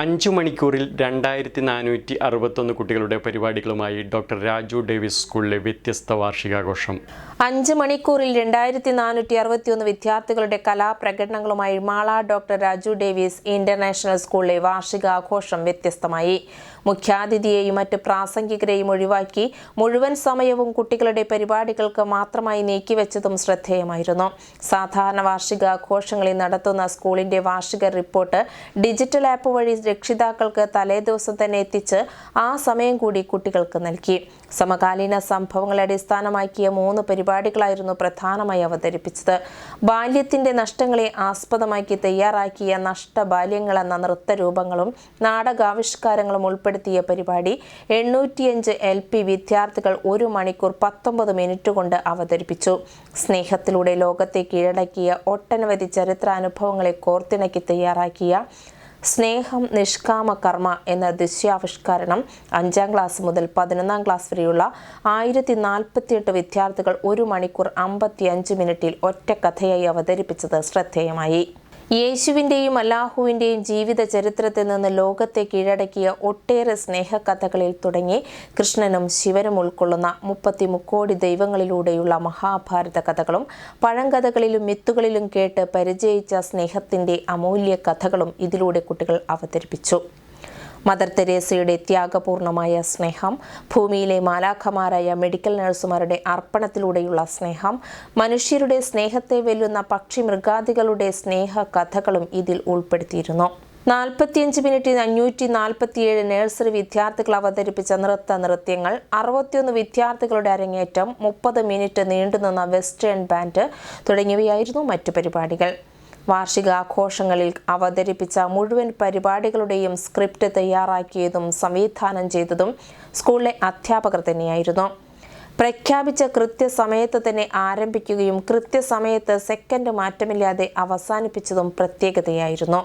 അഞ്ചു മണിക്കൂറിൽ രണ്ടായിരത്തി നാനൂറ്റി അറുപത്തൊന്ന് കുട്ടികളുടെ പരിപാടികളുമായി ഡോക്ടർ രാജു ഡേവിസ് സ്കൂളിലെ വ്യത്യസ്ത വാർഷികാഘോഷം. അഞ്ച് മണിക്കൂറിൽ രണ്ടായിരത്തി നാനൂറ്റി അറുപത്തിയൊന്ന് വിദ്യാർത്ഥികളുടെ കലാപ്രകടനങ്ങളുമായി Mala doctor Raju Davis international സ്കൂളിലെ വാർഷികാഘോഷം വ്യത്യസ്തമായി. മുഖ്യാതിഥിയെയും മറ്റ് പ്രാസംഗികരെയും ഒഴിവാക്കി മുഴുവൻ സമയവും കുട്ടികളുടെ പരിപാടികൾക്ക് മാത്രമായി നീക്കിവെച്ചതും ശ്രദ്ധേയമായിരുന്നു. സാധാരണ വാർഷികാഘോഷങ്ങളിൽ നടത്തുന്ന സ്കൂളിന്റെ വാർഷിക റിപ്പോർട്ട് ഡിജിറ്റൽ ആപ്പ് വഴി രക്ഷിതാക്കൾക്ക് തലേദിവസം തന്നെ എത്തിച്ച് ആ സമയം കൂടി കുട്ടികൾക്ക് നൽകി. സമകാലീന സംഭവങ്ങളെ അടിസ്ഥാനമാക്കിയ മൂന്ന് പരിപാടികളായിരുന്നു പ്രധാനമായി അവതരിപ്പിച്ചത്. ബാല്യത്തിന്റെ നഷ്ടങ്ങളെ ആസ്പദമാക്കി തയ്യാറാക്കിയ നഷ്ടബാല്യങ്ങൾ എന്ന നൃത്തരൂപങ്ങളും നാടകാവിഷ്കാരങ്ങളും ഉൾപ്പെടുത്തിയ പരിപാടി എണ്ണൂറ്റിയഞ്ച് എൽ പി വിദ്യാർത്ഥികൾ ഒരു മണിക്കൂർ പത്തൊമ്പത് മിനിറ്റ് കൊണ്ട് അവതരിപ്പിച്ചു. സ്നേഹത്തിലൂടെ ലോകത്തെ കീഴടക്കിയ ഒട്ടനവധി ചരിത്രാനുഭവങ്ങളെ കോർത്തിണക്കി തയ്യാറാക്കിയ സ്നേഹം നിഷ്കാമ കർമ്മ എന്ന ദൃശ്യാവിഷ്കരണം അഞ്ചാം ക്ലാസ് മുതൽ പതിനൊന്നാം ക്ലാസ് വരെയുള്ള ആയിരത്തി നാൽപ്പത്തിയെട്ട് വിദ്യാർത്ഥികൾ ഒരു മണിക്കൂർ അമ്പത്തിയഞ്ച് മിനിറ്റിൽ ഒറ്റ കഥയായി അവതരിപ്പിച്ചത് ശ്രദ്ധേയമായി. യേശുവിന്റെയും അല്ലാഹുവിന്റെയും ജീവിത ചരിത്രത്തിൽ നിന്ന് ലോകത്തെ കീഴടക്കിയ ഒട്ടേറെ സ്നേഹകഥകളിൽ തുടങ്ങി കൃഷ്ണനും ശിവനും ഉൾക്കൊള്ളുന്ന മുപ്പത്തി മുക്കോടി ദൈവങ്ങളിലൂടെയുള്ള മഹാഭാരത കഥകളും പഴങ്കഥകളിലും മിത്തുകളിലും കേട്ട് പരിചയിച്ച സ്നേഹത്തിന്റെ അമൂല്യ കഥകളും ഇതിലൂടെ കുട്ടികൾ അവതരിപ്പിച്ചു. മദർ തെരേസയുടെ ത്യാഗപൂർണമായ സ്നേഹം ഭൂമിയിലെ മാലാഖമാരായ മെഡിക്കൽ നഴ്സുമാരുടെ അർപ്പണത്തിലൂടെയുള്ള സ്നേഹം മനുഷ്യരുടെ സ്നേഹത്തെ വെല്ലുന്ന പക്ഷി മൃഗാദികളുടെ സ്നേഹ കഥകളും ഇതിൽ ഉൾപ്പെടുത്തിയിരുന്നു. നാൽപ്പത്തിയഞ്ച് മിനിറ്റിൽ അഞ്ഞൂറ്റി നാൽപ്പത്തിയേഴ് നഴ്സറി വിദ്യാർത്ഥികൾ അവതരിപ്പിച്ച നൃത്ത നൃത്യങ്ങൾ അറുപത്തിയൊന്ന് വിദ്യാർത്ഥികളുടെ അരങ്ങേറ്റം മുപ്പത് മിനിറ്റ് നീണ്ടുനിന്ന വെസ്റ്റേൺ ബാൻഡ് തുടങ്ങിയവയായിരുന്നു മറ്റു പരിപാടികൾ. വാർഷികാഘോഷങ്ങളിൽ അവതരിപ്പിച്ച മുഴുവൻ പരിപാടികളുടെയും സ്ക്രിപ്റ്റ് തയ്യാറാക്കിയതും സംവിധാനം ചെയ്തതും സ്കൂളിലെ അധ്യാപകർ തന്നെയായിരുന്നു. പ്രഖ്യാപിച്ച കൃത്യസമയത്ത് തന്നെ ആരംഭിക്കുകയും കൃത്യസമയത്ത് സെക്കൻഡ് മാറ്റമില്ലാതെ അവസാനിപ്പിച്ചതും പ്രത്യേകതയായിരുന്നു.